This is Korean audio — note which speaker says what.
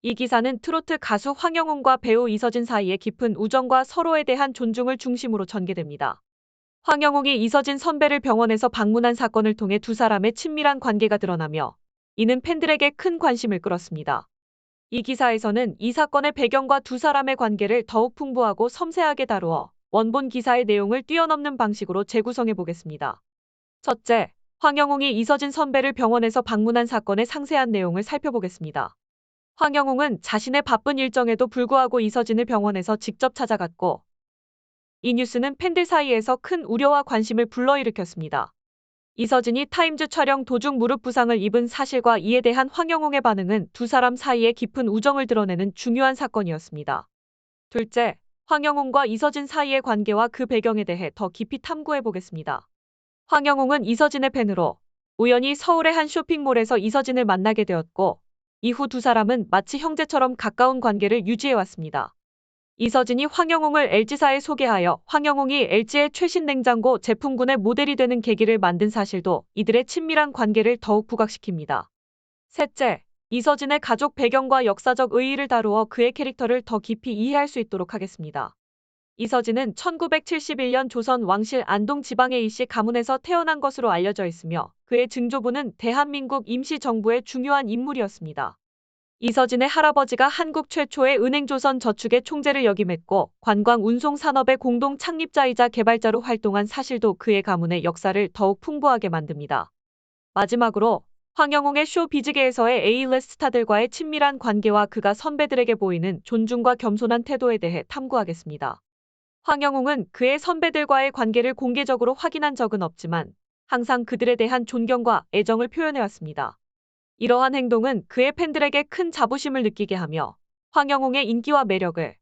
Speaker 1: 이 기사는 트로트 가수 황영웅과 배우 이서진 사이의 깊은 우정과 서로에 대한 존중을 중심으로 전개됩니다. 황영웅이 이서진 선배를 병원에서 방문한 사건을 통해 두 사람의 친밀한 관계가 드러나며 이는 팬들에게 큰 관심을 끌었습니다. 이 기사에서는 이 사건의 배경과 두 사람의 관계를 더욱 풍부하고 섬세하게 다루어 원본 기사의 내용을 뛰어넘는 방식으로 재구성해 보겠습니다. 첫째, 황영웅이 이서진 선배를 병원에서 방문한 사건의 상세한 내용을 살펴보겠습니다. 황영웅은 자신의 바쁜 일정에도 불구하고 이서진을 병원에서 직접 찾아갔고, 이 뉴스는 팬들 사이에서 큰 우려와 관심을 불러일으켰습니다. 이서진이 타임즈 촬영 도중 무릎 부상을 입은 사실과 이에 대한 황영웅의 반응은 두 사람 사이의 깊은 우정을 드러내는 중요한 사건이었습니다. 둘째, 황영웅과 이서진 사이의 관계와 그 배경에 대해 더 깊이 탐구해 보겠습니다. 황영웅은 이서진의 팬으로 우연히 서울의 한 쇼핑몰에서 이서진을 만나게 되었고, 이후 두 사람은 마치 형제처럼 가까운 관계를 유지해 왔습니다. 이서진이 황영웅을 LG사에 소개하여 황영웅이 LG의 최신 냉장고 제품군의 모델이 되는 계기를 만든 사실도 이들의 친밀한 관계를 더욱 부각시킵니다. 셋째, 이서진의 가족 배경과 역사적 의의를 다루어 그의 캐릭터를 더 깊이 이해할 수 있도록 하겠습니다. 이서진은 1971년 조선 왕실 안동 지방의 이씨 가문에서 태어난 것으로 알려져 있으며 그의 증조부는 대한민국 임시정부의 중요한 인물이었습니다. 이서진의 할아버지가 한국 최초의 은행조선 저축의 총재를 역임했고 관광 운송 산업의 공동 창립자이자 개발자로 활동한 사실도 그의 가문의 역사를 더욱 풍부하게 만듭니다. 마지막으로 황영웅의 쇼 비즈계에서의 A-리스트 스타들과의 친밀한 관계와 그가 선배들에게 보이는 존중과 겸손한 태도에 대해 탐구하겠습니다. 황영웅은 그의 선배들과의 관계를 공개적으로 확인한 적은 없지만 항상 그들에 대한 존경과 애정을 표현해왔습니다. 이러한 행동은 그의 팬들에게 큰 자부심을 느끼게 하며 황영웅의 인기와 매력을